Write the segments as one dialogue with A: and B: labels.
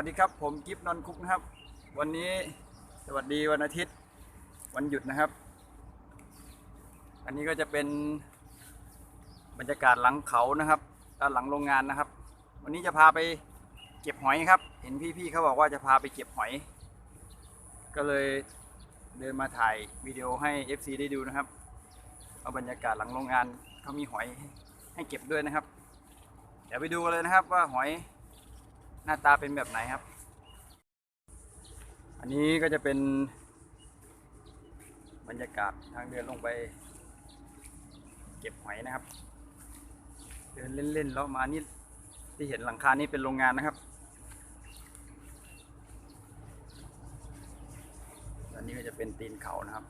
A: วัสดีครับผมกิฟนนคุกนะครับ วันนี้สวัสดีวันอาทิตย์ วันหยุดนะครับ อันนี้ก็จะเป็นบรรยากาศหลังเขานะครับด้านหลังโรงงานนะครับ วันนี้จะพาไปเก็บหอยครับ เห็นพี่ๆเขาบอกว่าจะพาไปเก็บหอย ก็เลยเดินมาถ่ายวิดีโอให้ FC ได้ดูนะครับ เอาบรรยากาศหลังโรงงานเขามีหอยให้เก็บด้วยนะครับ เดี๋ยวไปดูกันเลยนะครับว่าหอย หน้าตาเป็นแบบไหนครับ อันนี้ก็จะเป็น บรรยากาศทางเดินลงไป เก็บหอยนะครับ เดินเล่นๆแล้วมานี่ที่เห็นหลังคานี่เป็นโรงงานนะครับอันนี้ก็จะเป็นตีนเขานะครับ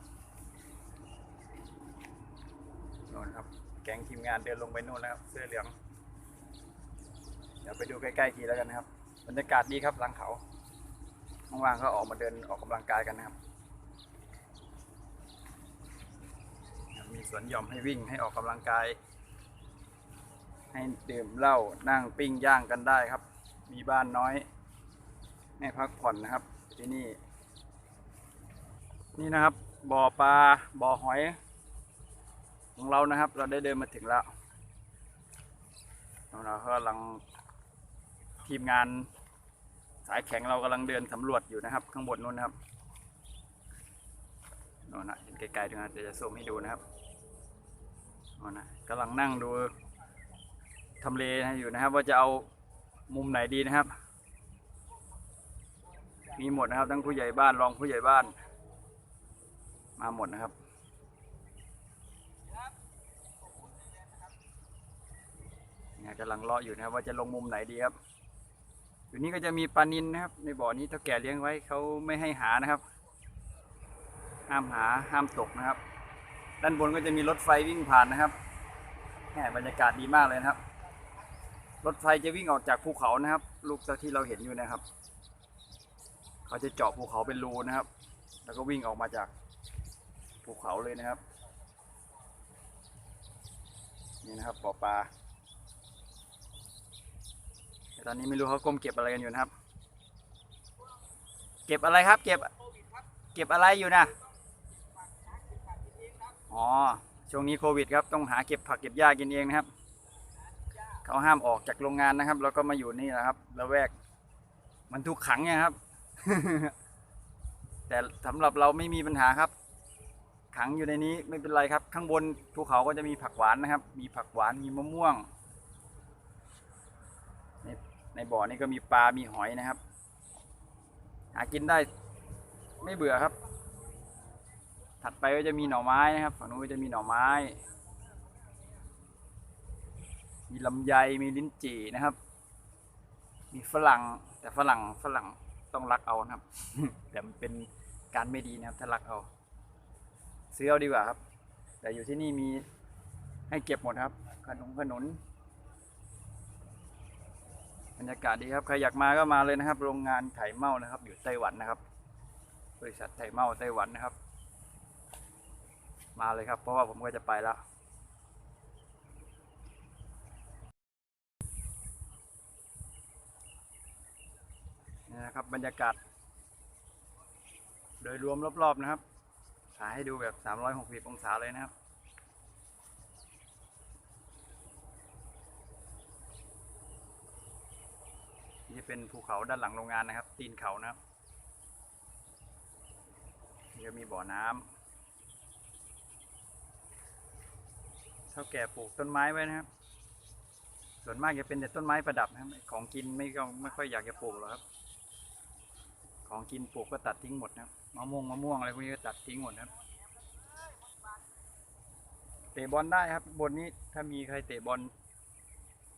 A: โน่นครับ แก๊งทีมงานเดินลงไปโน่นแล้วครับ เสื้อเหลือง เดี๋ยวไปดูใกล้ๆทีแล้วกันนะครับ บรรยากาศดีครับหลังเขาว่างๆก็ออกมาเดินออกกำลังกายกันนะครับ มีสวนหย่อมให้วิ่งให้ออกกำลังกาย ให้ดื่มเหล้านั่งปิ้งย่างกันได้ครับ มีบ้านน้อยให้พักผ่อนนะครับ ที่นี่ นี่นะครับบ่อปลาบ่อหอย ของเรานะครับ เราได้เดินมาถึงแล้วเรากำลังทีมงาน สายแข็งเรากำลังเดินสำรวจอยู่นะครับ ข้างบนนู้นนะครับโน่นนะเห็นไกลๆตรงนั้นเดี๋ยวจะซูมให้ดูนะครับโน่นนะกำลังนั่งดูทำเลอยู่นะครับ ว่าจะเอามุมไหนดีนะครับ มีหมดนะครับ ทั้งผู้ใหญ่บ้านรองผู้ใหญ่บ้าน มาหมดนะครับเนี่ยกำลังเลาะอยู่นะครับ ว่าจะลงมุมไหนดีครับ อยู่นี่ก็จะมีปลานินนะครับ ในบ่อนี้เท่าแก่เลี้ยงไว้เขาไม่ให้หานะครับ ห้ามหาห้ามตกนะครับ ด้านบนก็จะมีรถไฟวิ่งผ่านนะครับแหมบรรยากาศดีมากเลยนะครับ รถไฟจะวิ่งออกจากภูเขานะครับ ลูกที่เราเห็นอยู่นะครับ เขาจะเจาะภูเขาเป็นรูนะครับ แล้วก็วิ่งออกมาจากภูเขาเลยนะครับ นี่นะครับบ่อปลาแต่ต อนนี้ไม่รู้เขาก้มเก็บอะไรกันอยู่นะครับ เก็บอะไรครับ เก็บ เก็บอะไรอยู่นะอ๋อช่วงนี้โควิดครับต้องหาเก็บผักเก็บหญ้ากินเองนะครับเขาห้ามออกจากโรงงานนะครับ แล้วก็มาอยู่นี่นะครับละแวก มันถูกขังไงครับ แต่สำหรับเราไม่มีปัญหาครับ ขังอยู่ในนี้ไม่เป็นไรครับ ข้างบนภูเขาก็จะมีผักหวานนะครับ มีผักหวานมีมะม่วง ในบ่อนี้ก็มีปลา มีหอยนะครับ หากินได้ไม่เบื่อครับ ถัดไปก็จะมีหน่อไม้นะครับ ฝั่งนู้นก็จะมีหน่อไม้ มีลำไย มีลิ้นจี่นะครับ มีฝรั่ง แต่ฝรั่งฝรั่งต้องรักเอานะครับ แต่มันเป็นการไม่ดีนะครับถ้ารักเอา ซื้อเอาดีกว่าครับ แต่อยู่ที่นี่มีให้เก็บหมดครับ ขนมขนุน บรรยากาศดีครับใครอยากมาก็มาเลยนะครับ โรงงานไถเมานะครับ อยู่ไต้หวันนะครับ บริษัทไถเมาไต้หวันนะครับ มาเลยครับ เพราะว่าผมก็จะไปแล้วนี่นะครับบรรยากาศ โดยรวมรอบๆนะครับถ่ายให้ดูแบบ 360 องศาเลยนะครับ เป็นภูเขาด้านหลังโรงงานนะครับ ตีนเขานะครับนี่ก็มีบ่อน้ำเท่าแก่ปลูกต้นไม้ไว้นะครับ ส่วนมากจะเป็นแต่ต้นไม้ประดับนะครับ ของกินไม่ก็ไม่ค่อยอยากจะปลูกหรอกครับ ของกินปลูกก็ตัดทิ้งหมดนะครับมะม่วงมะม่วงอะไรพวกนี้ก็ตัดทิ้งหมดนะครับเตะบอลได้ครับ บนนี้ถ้ามีใครเตะบอล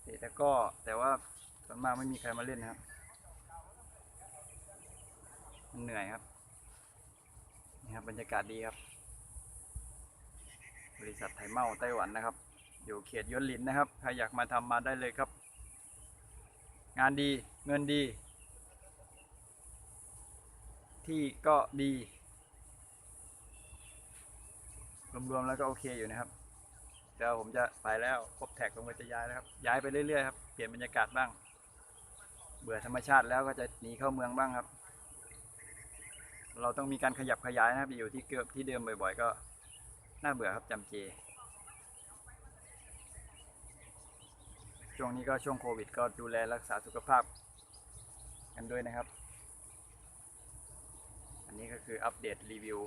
A: เตะแต่ก็แต่ว่า ส่วนมากไม่มีใครมาเล่นนะครับมันเหนื่อยครับนี่ครับบรรยากาศดีครับ บริษัทไทยเมาไต้หวันนะครับ อยู่เขตยวนลินนะครับใครอยากมาทำมาได้เลยครับ งานดีเงินดี ที่ก็ดีรวมๆแล้วก็โอเคอยู่นะครับเดี๋ยวผมจะไปแล้วครบแท็กผมก็จะย้ายแล้วครับ ย้ายไปเรื่อยๆครับ เปลี่ยนบรรยากาศบ้าง เบื่อธรรมชาติแล้วก็จะหนีเข้าเมืองบ้างครับ เราต้องมีการขยับขยายนะครับอยู่ที่เกือบที่เดิมบ่อย ๆ ก็น่าเบื่อครับจำเจ ช่วงนี้ก็ช่วงโควิด ก็ดูแลรักษาสุขภาพกันด้วยนะครับ อันนี้ก็คืออัปเดตรีวิว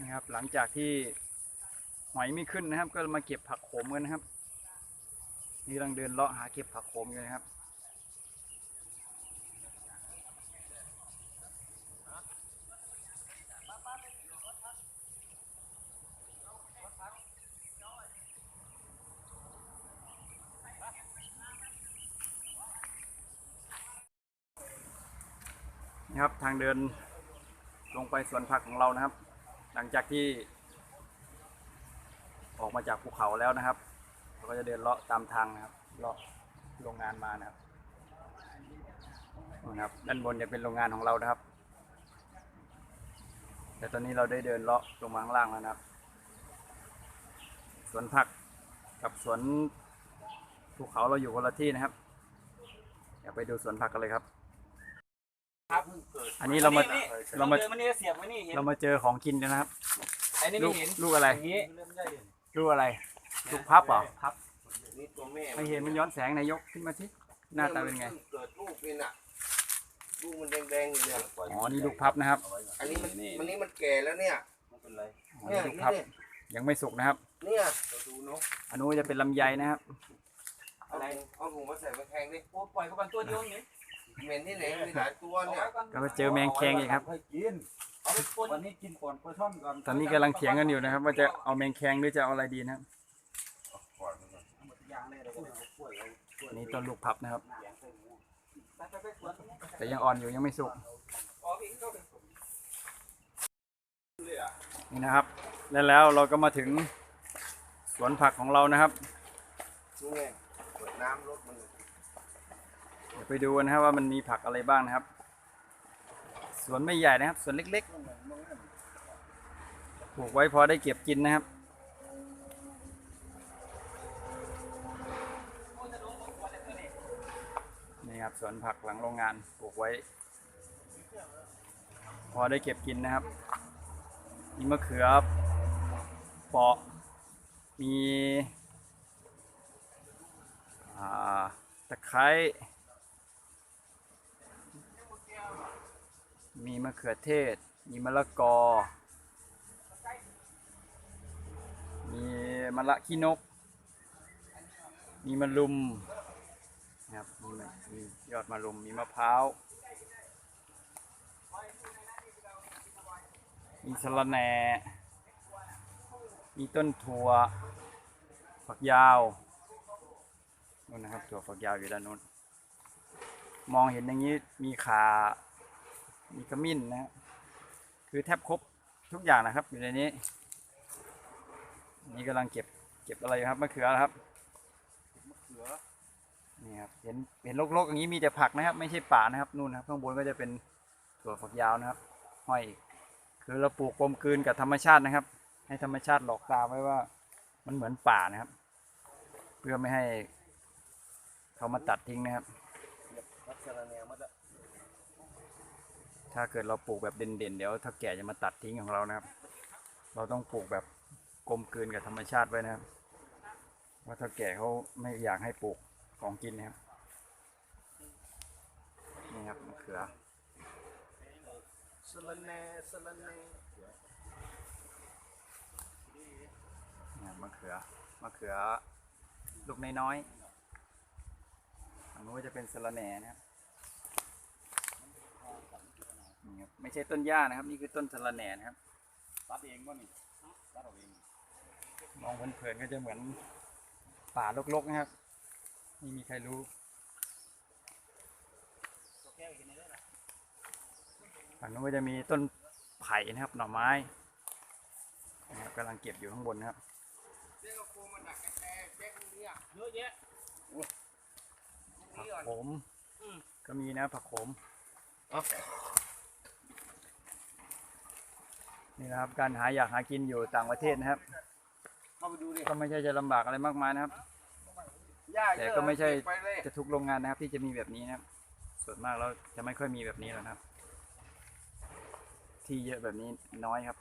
A: นะครับหลังจากที่หอยไม่ขึ้นนะครับ ก็มาเก็บผักโขมกันนะครับ นี่กำลังเดินเลาะหาเก็บผักโขมอยู่นะครับนี่ครับทางเดินลงไปสวนผักของเรานะครับ หลังจากที่ออกมาจากภูเขาแล้วนะครับ เราก็จะเดินเลาะตามทางนะครับเลาะโรงงานมานะครับนะครับ ด้านบนจะเป็นโรงงานของเรานะครับ แต่ตอนนี้เราได้เดินเลาะลงมาข้างล่างแล้วนะครับ สวนผักกับสวนภูเขาเราอยู่คนละที่นะครับเดี๋ยวไปดูสวนผักกันเลยครับ
B: ครับเพิ่งเกิด
A: อันนี้เรามาเรามา
B: เดินมานี่เสียบไว้นี่เห็น
A: เรามาเจอของกินกันนะครับ
B: ไอ้นี่
A: ลู
B: ไม่
A: ก
B: เห็น
A: ลูกอะไร
B: อย่างนี้
A: ลูกอะไร ลูกพับเหรอ
B: พับ
C: นี่ตัวแม่
A: ไม่เห็นมันย้อนแสงนายกขึ้นมาสิหน้าตาเป็นไง
C: เกิดลูกนี่น่ะลูกมันแดงๆอยู่เนี่ย
A: อ๋อนี่ลูกพับนะครับ
C: อันนี้มันมันนี้มันแก่แล้วเนี่ย
B: ไม่เป็นไร
A: อ๋อ
C: เนี่
A: นี่
C: ย
A: ลูกพับ
C: เนี่ย
A: ยังไม่สุกนะครับ
C: เนี่ย
B: เราดูนก
A: อันนู้นจะเป็นลำไยนะครับ
C: เอาถุงเอาถุงมาใส่มาแทงดิ
B: โอ้ปล่อยเขากันตัวเดียวนี่
C: เหม็นที่ไหนมีหลายตัว
B: เอา
C: เนี่ย
B: ไว้ก่อน
A: ก็ไปเจอแมงแคงอีกครับ
B: ค่อยกินเอาไปปนวันนี้กินก่อนปลาช่อนก่อน
A: ตอนนี้กำลังเถียงกันอยู่นะครับ ว่าจะเอาแมงแคงหรือจะเอาอะไรดีนะครับ นนี้ต้นลูกพับนะครับ
B: แต่
A: ยังอ่อนอยู่ยังไม่สุก นี่นะครับ แล้วแล้วเราก็มาถึงสวนผักของเรานะครับ
C: เดี๋
A: ยวไปดูกันนะครับว่ามันมีผักอะไรบ้างนะครับ สวนไม่ใหญ่นะครับ สวนเล็กๆ ปลูกไว้พอได้เก็บกินนะครับ ครับสวนผักหลังโรงงานปลูกไว้ พอได้เก็บกินนะครับ มีมะเขือเปาะมีตะไคร้มีมะเขือเทศ มีมะละกอ มีมะละขี้นก มีมะลุม นะครับมีมียอดมะลุมมีมะพร้าว มีสะระแหน่ มีต้นถั่ว ฝักยาวนู่นนะครับถั่วฝักยาวอยู่ด้านนู้น มองเห็นอย่างนี้มีขามีขมิ้นนะคือแทบครบทุกอย่างนะครับอยู่ในนี้ นี่กำลังเก็บเก็บอะไรครับมะเขือครับ นี่ครับเห็นเห็นรกๆอย่างนี้มีแต่ผักนะครับ ไม่ใช่ป่านะครับนู่นครับข้างบนก็จะเป็นถั่วฝักยาวนะครับ ห้อยคือเราปลูกกลมกลืนกับธรรมชาตินะครับ ให้ธรรมชาติหลอกตาไว้ว่า มันเหมือนป่านะครับ เพื่อไม่ให้เขามาตัดทิ้งนะครับ ถ้าเกิดเราปลูกแบบเด่นๆเดี๋ยวถ้าแก่จะมาตัดทิ้งของเรานะครับ เราต้องปลูกแบบกลมกลืนกับธรรมชาติไว้นะครับ ว่าถ้าแก่เขาไม่อยากให้ปลูก ของกินนะครับ นี่ครับมะเขือ
C: สลันแน่สลันแน่
A: นี่ครับมะเขือมะเขือ ลูกน้อยๆอันนู้นก็จะเป็นสะระแหน่นะครับนี่ครับไม่ใช่ต้นหญ้านะครับ นี่คือต้นสะระแหน่นะครับ
B: ตัดเองป่ะนี่ตัดเอาเอง
A: มองเพลินๆก็จะเหมือนป่ารกๆนะครับ ไม่มีใครรู้ฝั่งนู้นก็จะมีต้นไผ่นะครับ หน่อไม้นะครับกำลังเก็บอยู่ข้างบนนะครับ
C: เรียกว่าโคมันหนักแก่แจ๊กเนี่ย
B: เยอะแยะ
A: ผักโขมก็มีนะผักโขมนี่นะครับการหาอยากหากินอยู่ต่างประเทศนะครับ
B: เข้าไปดูดิ
A: ก็ไม่ใช่จะลำบากอะไรมากมายนะครับ
B: น
C: หญ้าเย
A: แต่
C: อะ
A: ก็ไม่ใช่
C: เก็บไปเลย
A: จะทุกโรงงานนะครับ ที่จะมีแบบนี้นะครับ ส่วนมากแล้วจะไม่ค่อยมีแบบนี้แล้วนะครับ ที่เยอะแบบนี้น้อยครับ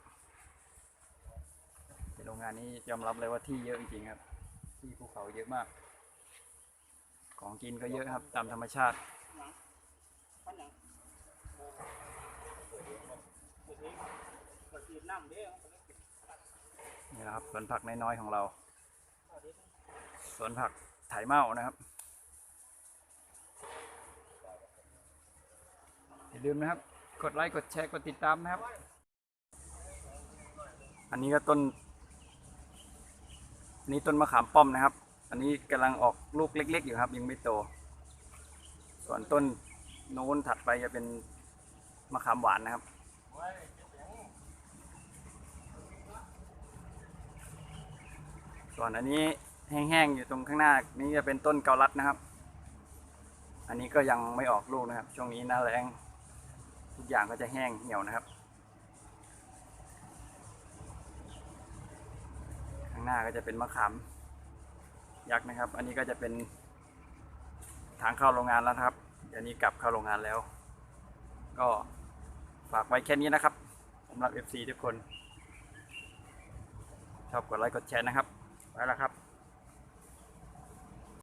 A: แต่โรงงานนี้ยอมรับเลยว่าที่เยอะจริงๆครับ ที่ภูเขาเยอะมาก ของกินก็เยอะครับ ตามธรรมชาตินี่นะครับสวนผักน้อยๆของเราสวนผัก ไถเมานะครับอย่าลืมนะครับ กดไลค์กดแชร์กดติดตามนะครับ อันนี้ก็ต้นอันนี้ต้นมะขามป้อมนะครับ อันนี้กำลังออกลูกเล็ก ๆ อยู่ครับ ยังไม่โต ส่วนต้นโน้นถัดไปจะเป็นมะขามหวานนะครับส่วนอันนี้ แห้งๆอยู่ตรงข้างหน้า นี่จะเป็นต้นเกาลัดนะครับ อันนี้ก็ยังไม่ออกลูกนะครับ ช่วงนี้หน้าแรงทุกอย่างก็จะแห้งเหี่ยวนะครับ ข้างหน้าก็จะเป็นมะขามยักษ์นะครับ อันนี้ก็จะเป็นทางเข้าโรงงานแล้วนะครับเดี๋ยวนี้กลับเข้าโรงงานแล้ว ก็ฝากไว้แค่นี้นะครับสำหรับ FC ทุกคน ชอบกดไลค์กดแชร์นะครับไปแล้วครับ